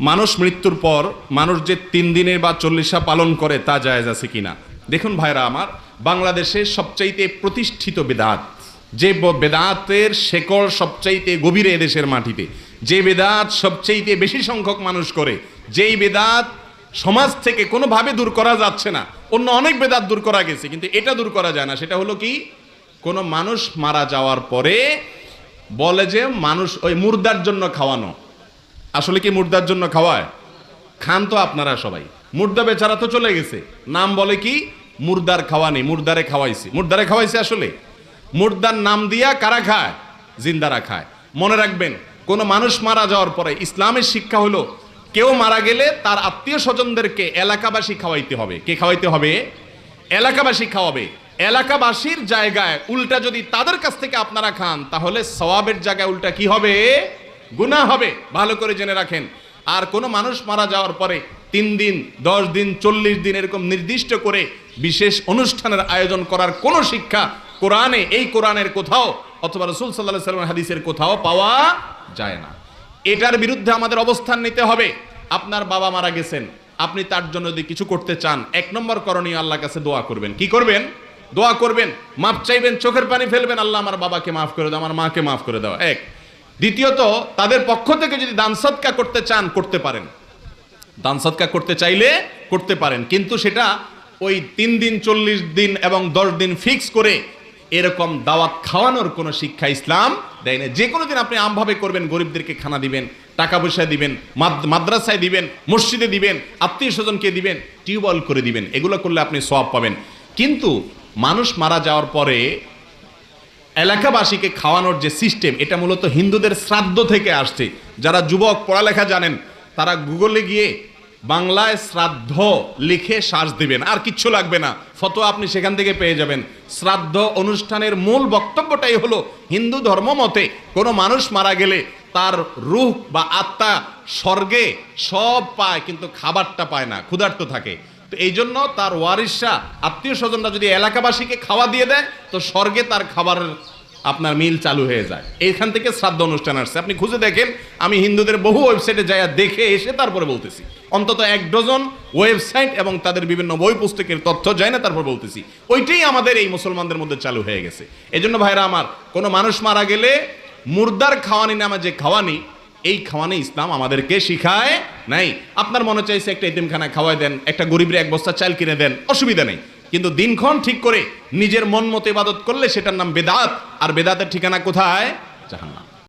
মানুষ মৃত্যুর পর মানুষ যে তিন দিনে বা চল্লিশা পালন করে তা জায়েজ আছে কিনা? দেখুন ভাইরা আমার, বাংলাদেশে সবচাইতে প্রতিষ্ঠিত বেদাত, যে বেদাতের শেকড় সবচাইতে গভীরে এদেশের মাটিতে, যে বেদাত সবচাইতে বেশি সংখ্যক মানুষ করে, যেই বেদাত সমাজ থেকে কোনোভাবে দূর করা যাচ্ছে না, অন্য অনেক বেদাত দূর করা গেছে, কিন্তু এটা দূর করা যায় না। সেটা হলো কি, কোনো মানুষ মারা যাওয়ার পরে বলে যে মানুষ ওই মুর্দার জন্য খাওয়ানো আসলে কি মুর্দার জন্য খাওয়ায়? খান তো আপনারা সবাই। মুর্দা বেচারা তো চলে গেছে। নাম বলে কি? মুর্দার খাওয়ানি মুর্দারে খাওয়াইছি। মুর্দারে খাওয়াইছে আসলে? মুর্দার নাম দিয়া কারা খায়? জিন্দারা খায়। মনে রাখবেন, কোন মানুষ মারা যাওয়ার পরে ইসলামের শিক্ষা হলো, কেউ মারা গেলে তার আত্মীয় স্বজনদেরকে এলাকাবাসী খাওয়াইতে হবে। কে খাওয়াইতে হবে? এলাকাবাসী খাওয়াবে। এলাকাবাসীর জায়গায় উল্টা যদি তাদের কাছ থেকে আপনারা খান, তাহলে সওয়াবের জায়গায় উল্টা কি হবে? গুনাহ হবে, ভালো করে জেনে রাখেন। আর কোনো মানুষ মারা যাওয়ার পরে তিন দিন, দশ দিন, চল্লিশ দিন এরকম নির্দিষ্ট করে বিশেষ অনুষ্ঠানের আয়োজন করার কোনো শিক্ষা কোরআনে, এই কোরআনের কোথাও অথবা রসুল সাল্লাহ সাল্লাম হাদিসের কোথাও পাওয়া যায় না। এটার বিরুদ্ধে আমাদের অবস্থান নিতে হবে। আপনার বাবা মারা গেছেন, আপনি তার জন্য যদি কিছু করতে চান, এক নম্বর করণীয় আল্লাহ কাছে দোয়া করবেন। কি করবেন? দোয়া করবেন। মাপ চাইবেন, চোখের পানি ফেলবেন, আল্লাহ আমার বাবাকে মাফ করে দাও, আমার মাকে মাফ করে দাও। এক দ্বিতীয়ত, তাদের পক্ষ থেকে যদি দান সৎকা করতে চান, করতে পারেন। দান সৎকা করতে চাইলে করতে পারেন, কিন্তু সেটা ওই তিন দিন, চল্লিশ দিন এবং দশ দিন ফিক্স করে এরকম দাওয়াত খাওয়ানোর কোনো শিক্ষা ইসলাম দেয় না। যে কোনো দিন আপনি আমভাবে করবেন, গরিবদেরকে খানা দিবেন, টাকা পয়সা দিবেন মাদ্রাসায় দিবেন, মসজিদে দিবেন, আত্মীয় স্বজনকে দিবেন, টিউবওয়েল করে দিবেন, এগুলো করলে আপনি সব পাবেন। কিন্তু মানুষ মারা যাওয়ার পরে এলাকাবাসীকে খাওয়ানোর যে সিস্টেম, এটা মূলত হিন্দুদের শ্রাদ্ধ থেকে আসছে। যারা যুবক পড়ালেখা জানেন, তারা গুগলে গিয়ে বাংলায় শ্রাদ্ধ লিখে শ্বাস দিবেন। আর কিচ্ছু লাগবে না। ফটো আপনি সেখান থেকে পেয়ে যাবেন। শ্রাদ্ধ অনুষ্ঠানের মূল বক্তব্যটাই হলো, হিন্দু ধর্ম মতে কোনো মানুষ মারা গেলে তার রূহ বা আত্মা স্বর্গে সব পায়, কিন্তু খাবারটা পায় না, ক্ষুধার্ত থাকে। তো এই জন্য তার ওয়ারিসরা আত্মীয় স্বজনরা যদি এলাকাবাসীকে খাওয়া দিয়ে দেয়, তো স্বর্গে তার খাবার আপনার মিল চালু হয়ে যায়। এইখান থেকে শ্রাদ্ধ অনুষ্ঠান আসছে। আপনি খুঁজে দেখেন, আমি হিন্দুদের বহু ওয়েবসাইটে যাইয়া দেখে এসে তারপরে বলতেছি। অন্তত এক ডজন ওয়েবসাইট এবং তাদের বিভিন্ন বই পুস্তকের তথ্য যায় না, তারপর বলতেছি। ওইটাই আমাদের এই মুসলমানদের মধ্যে চালু হয়ে গেছে। এজন্য ভাইরা আমার, কোনো মানুষ মারা গেলে মুর্দার খাওয়ানি নামে যে খাওয়ানি এই খাওয়ানে ইসলাম আমাদেরকে শিখায় নাই। আপনার মনে চাইছে একটা এতিমখানা খাওয়াই দেন, একটা গরিবের এক বস্তা চাল কিনে দেন, অসুবিধা নেই। কিন্তু দিনক্ষণ ঠিক করে নিজের মন মতো ইবাদত করলে সেটার নাম বেদাত। আর বেদাতের ঠিকানা কোথায়? জাহান্নাম।